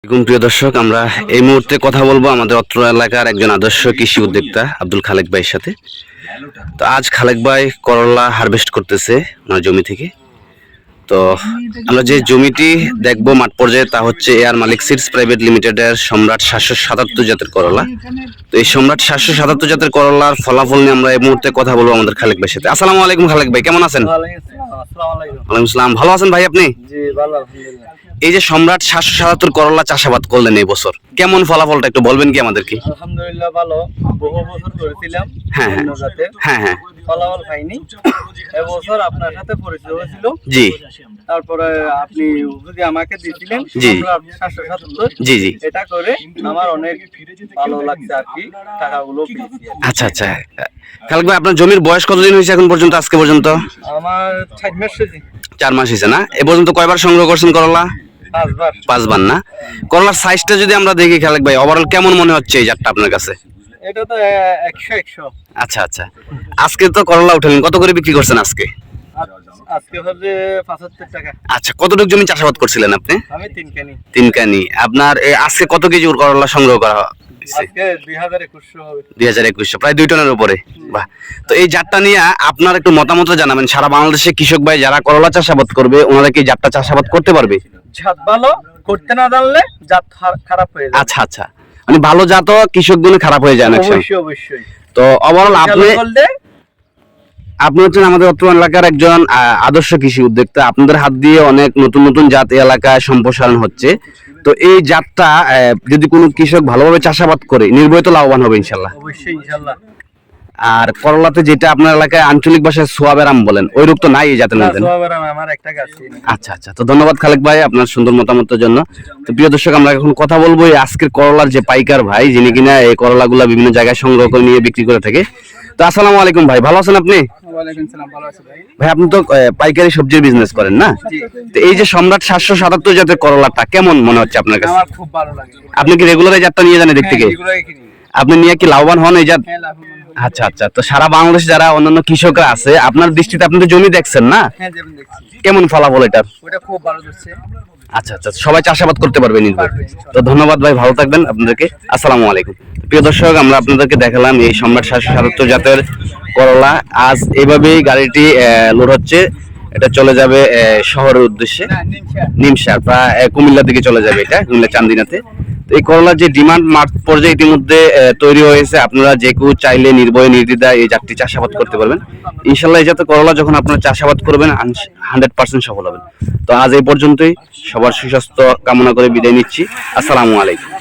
আসসালামাইকুম প্রিয় দর্শক আমরা এই মুহূর্তে কথা বলব আমাদের অত্র এলাকার একজন আদর্শ কৃষি উদ্যোক্তা আব্দুল খালেক ভাইয়ের সাথে। তো আজ খালেক ভাই করলা হারভেস্ট করতেছে ওনার জমি থেকে। তো আমরা যে জমিটি দেখব মাঠ পর্যায়ে তা হচ্ছে এয়ার মালিক সিডস প্রাইভেট লিমিটেডের সম্রাট সাতশো সাতাত্তর জাতের করলা। তো এই সম্রাট সাতশো সাতাত্তর জাতের করলার ফলাফল নিয়ে আমরা এই মুহূর্তে কথা বলব আমাদের খালেক ভাইয়ের সাথে। আসসালামু আলাইকুম খালেক ভাই কেমন আছেন? ওয়ালাইকুম আসসালাম। ভালো আছেন ভাই আপনি? জি ভালো আলহামদুলিল্লাহ। এই যে সম্রাট সাতশো সাতাত্তর করলা চাষাবাদ করলেন এই বছর কেমন ফলাফলটা একটু বলবেন কি আমাদেরকে? আলহামদুলিল্লাহ ভালো। বহু বছর করেছিলাম হ্যাঁ, হ্যাঁ। হ্যাঁ হ্যাঁ। ফলাফল পাইনি। এবছর আপনার সাথে পরিচয় হয়েছিল। জি। তারপরে আপনি যদি আমাকে দিয়েছিলেন। জি। সাতশো সাতাত্তর। জি জি। এটা করে আমার অনেক ভালো লাগছে আর কি টাকাগুলো। আচ্ছা আচ্ছা। খালেক ভাই আপনার জমির বয়স কতদিন হয়েছে এখন পর্যন্ত আজকে পর্যন্ত? আমার ষাট মাস হয়েছে। চার মাস হয়েছে না? এ পর্যন্ত কয়বার সংগ্রহ করছেন করলা? পাঁচবার। না? করলার সাইজটা যদি আমরা দেখি খালেক ভাই ওভারঅল কেমন মনে হচ্ছে এই জাতটা আপনার কাছে? এটা তো একশো একশো। আচ্ছা আচ্ছা। আজকে তো করলা উঠালেন কত করে বিক্রি করছেন আজকে? আচ্ছা কতটুকু জমি চাষাবাদ করছিলেন আপনি? আমি তিন কেনি। তিন কানি। আপনার আজকে কত কেজি করলা সংগ্রহ করা হয়েছে দুই হাজার একুশশো হবে। দুই হাজার একুশশো প্রায় দুই টনের উপরে। বাহ। তো এই জাতটা নিয়ে আপনার একটু মতামত জানাবেন। সারা বাংলাদেশে কৃষক ভাই যারা করলা চাষাবাদ করবে ওনারা কি জাতটা চাষাবাদ করতে পারবে? জাত ভালো করতে না জানলে জাত খারাপ হয়ে যায়। আচ্ছা আচ্ছা। মানে ভালো জাতও খারাপ হয়ে যায় অবশ্যই অবশ্যই। তো ওভারঅল আপনি আপনি হচ্ছেন আমাদের অত্র এলাকার একজন আদর্শ কৃষি উদ্যোক্তা। আপনাদের হাত দিয়ে অনেক নতুন নতুন জাত এলাকায় সম্প্রসারণ হচ্ছে। তো এই জাতটা যদি কোনো কৃষক ভালোভাবে চাষাবাদ করে, নির্ভয় তো লাভবান হবে ইনশাল্লাহ। অবশ্যই ইনশাল্লাহ। আর করলাতে যেটা আপনার এলাকায় আঞ্চলিক ভাষায় সোয়াবেরাম বলেন ওই রোগ তো নাই এই জাতের মধ্যে আচ্ছা আচ্ছা তো ধন্যবাদ খালেক ভাই আপনার সুন্দর মতামতের জন্য। তো প্রিয় দর্শক আমরা এখন কথা বলব এই আজকের করলার যে পাইকার ভাই যিনি কিনা এই করলাগুলা বিভিন্ন জায়গায় সংগ্রহ করে নিয়ে বিক্রি করে থাকে। তো আসসালামু আলাইকুম ভাই ভালো আছেন আপনি? ভাই। আপনি তো পাইকারি সবজির বিজনেস করেন না? তো এই যে সম্রাট সাতশো সাতাত্তর জাতের করলাটা কেমন মনে হচ্ছে আপনার কাছে? আপনি কি রেগুলার এই জাতটা নিয়ে যান এদিক থেকে? হ্যাঁ, এগুলোই কিনি। আপনি নিয়ে কি লাভবান হন এই জাত? হ্যাঁ। আচ্ছা আচ্ছা। তো সারা বাংলাদেশ যারা অন্যান্য কৃষকরা আছে আপনার দৃষ্টিতে আপনি তো জমি দেখছেন না? হ্যাঁ দেখছি। কেমন ফলাফল এটার? ওটা খুব ভালো দিচ্ছে আচ্ছা আচ্ছা। সবাই চাষাবাদ করতে পারবে নির্ভর তো ধন্যবাদ ভাই ভালো থাকবেন আপনাদেরকে। আসসালামু আলাইকুম। প্রিয় দর্শক আমরা আপনাদেরকে দেখালাম এই সম্রাট সাতাত্তর জাতের করলা। আজ এইভাবেই গাড়িটি লোড হচ্ছে। এটা চলে যাবে শহরের উদ্দেশ্যে। নিমসা প্রায় কুমিল্লার দিকে চলে যাবে এটা কুমিল্লা চান্দিনাতে। এই করলার যে ডিমান্ড মাঠ পর্যায়ে ইতিমধ্যে তৈরি হয়েছে। আপনারা যে কেউ চাইলে নির্ভয়ে, নির্দ্বিধায় এই জাতটি চাষাবাদ করতে পারবেন। ইনশাল্লাহ এই জাতের করলা যখন আপনারা চাষাবাদ করবেন হান্ড্রেড পার্সেন্ট সফল হবেন। তো আজ এই পর্যন্তই। সবার সুস্বাস্থ্য কামনা করে বিদায় নিচ্ছি। আসসালামু আলাইকুম।